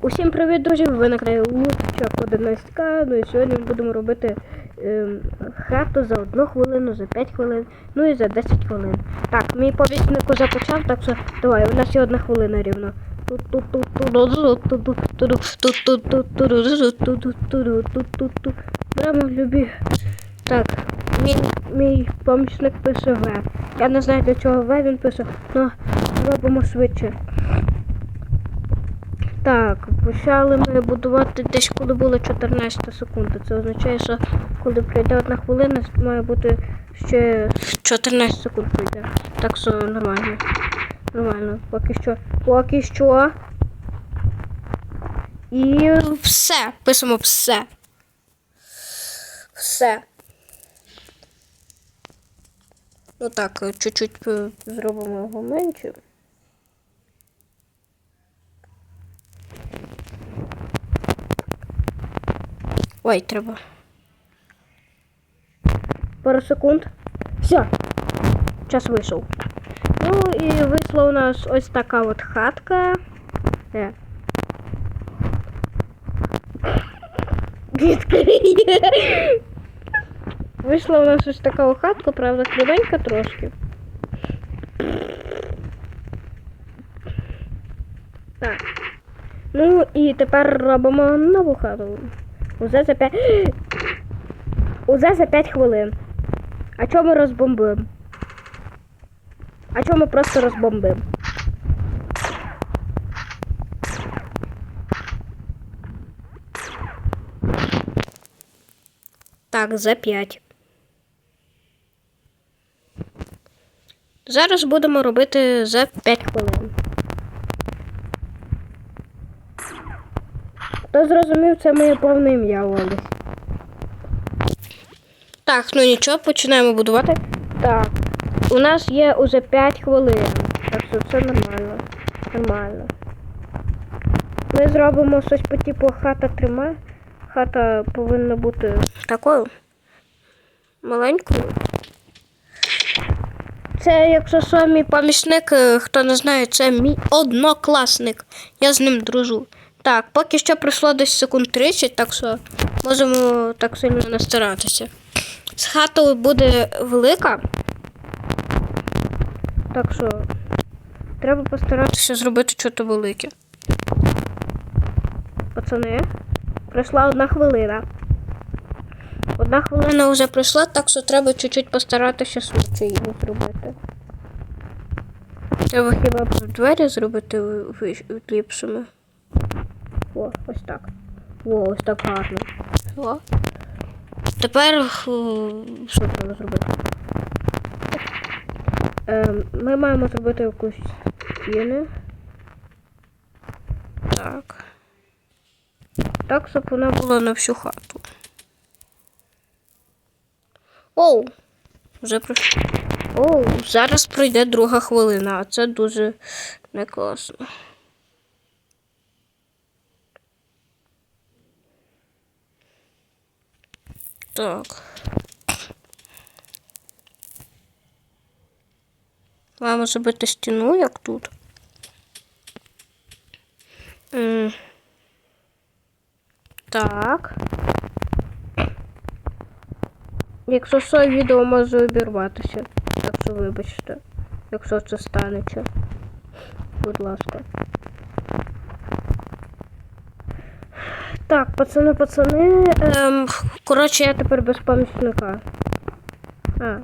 Усім привіт, друзі! Ви на каналі Лутчак 11К. Ну і сьогодні ми будемо робити ем, хату за 1 хвилину, за 5 хвилин, ну і за 10 хвилин. Так, мій повісник уже почав, так що давай, у нас є одна хвилина рівно. Прямо любі. Так, мій, мій помічник пише В. Я не знаю для чого В він пише, але робимо швидше. Так, почали ми будувати десь коли було 14 секунд. Це означає, що коли пройде одна хвилина, має бути ще 14 секунд пройде. Так що нормально. Нормально. Поки що. Поки що. І все. Пишемо все. Все. Ну так, чуть-чуть е, зробимо його менше. Ой, треба. Пару секунд. Все. Час вийшов. Ну і вийшла у нас ось така от хатка. Е. Вийшла у нас ось така от хатка, правда, кривенька трошки. Так. Ну і тепер робимо нову хату. Уже за 5. Уже за 5 хвилин. А чому ми розбомбимо? А чому ми просто розбомбимо? Так, за 5. Зараз будемо робити за 5 хвилин. Хто зрозумів, це моє повне ім'я Олесь. Так, ну нічого, починаємо будувати. Так. У нас є уже 5 хвилин. Так що все нормально. Нормально. Ми зробимо щось по типу хата трима. Хата повинна бути такою маленькою. Це, якщо що, мій помічник, е, хто не знає, це мій однокласник. Я з ним дружу. Так, поки що пройшло десь секунд 30, так що можемо так сильно не старатися. З хатою буде велика. Так що треба постаратися зробити щось велике. Пацани, пройшла одна хвилина. Одна хвилина вже пройшла, так що треба чуть-чуть постаратися швидше її зробити. Треба хіба двері зробити ліпшими. О, ось так. О, ось так гарно. О. Тепер що треба зробити? Ем, ми маємо зробити якусь стіни. Так. Так, щоб вона була на всю хату. Оу! Вже пройшло. Оу, зараз пройде друга хвилина, а це дуже не класно. Так. Маємо зробити стіну, як тут. Так. Якщо що, відео може обірватися. Так що вибачте, якщо це станеться. Будь ласка. Так, пацани, пацани. Ем, коротше, я тепер без помічника. А.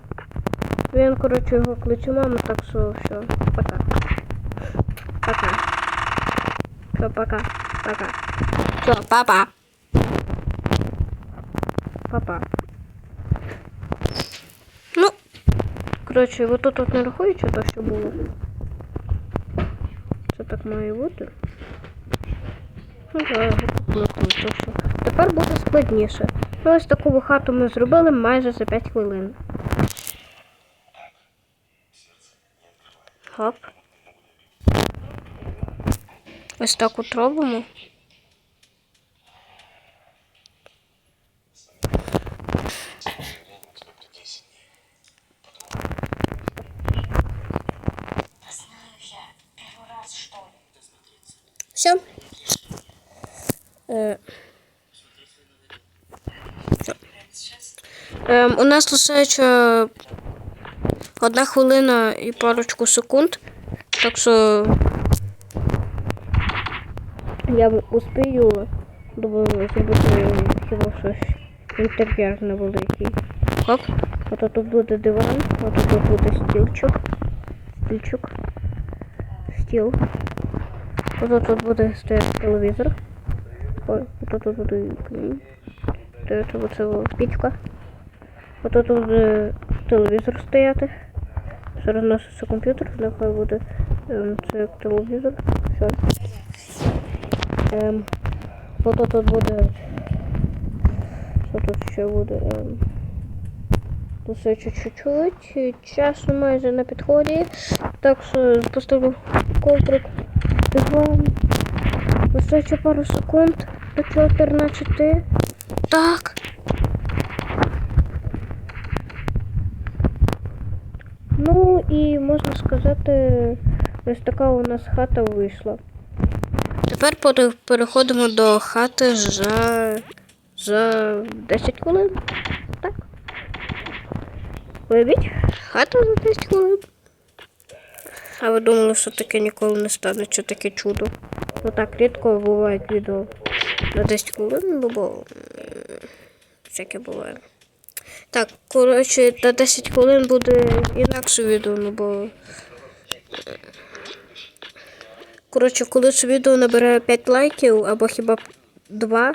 Він, коротше, його кличе мама, так що все. Пока. Пока. Все, пока. Пока. Все, папа. Папа. Ну, коротше, вот тут от не рахується то, що було. Це так має бути. Що. Тепер буде складніше. Ну, ось таку хату ми зробили майже за 5 хвилин. Хоп. Ось так от робимо. Все. Е? Ем, у нас лишається одна хвилина і парочку секунд. Так що я успію думаю, зробити хіба щось інтер'єр невеликий. Хоп. Ото тут буде диван, ото тут буде стільчик. Стільчик. Стіл. Ото тут буде стояти телевізор. Ой, ото тут буде камін. Стояти оце о, пічка. Ото тут буде телевізор стояти. Зараз носиться комп'ютер, нехай буде ем, це як телевізор. Все. Ем, ото тут буде. Що тут ще буде? Ем, Лише чуть-чуть. і Часу майже на підході. Так що поставлю коврик диван. Лише пару секунд до 14. Так. Ну і можна сказати, ось така у нас хата вийшла. Тепер переходимо до хати за, за 10 хвилин. Так. Уявіть, хата за 10 хвилин. А ви думали, що таке ніколи не стане, що таке чудо. Ну так рідко бувають відео на 10 хвилин, ну бо всяке буває. Так, коротше, на 10 хвилин буде інакше відео, ну бо. Коротше, коли це відео набере 5 лайків або хіба 2,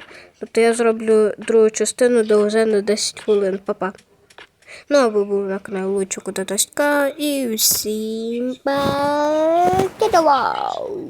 то я зроблю другу частину, де вже на 10 хвилин. Па-па. Ну, а ви були на каналі Лучику Додоська і всім па! Вау!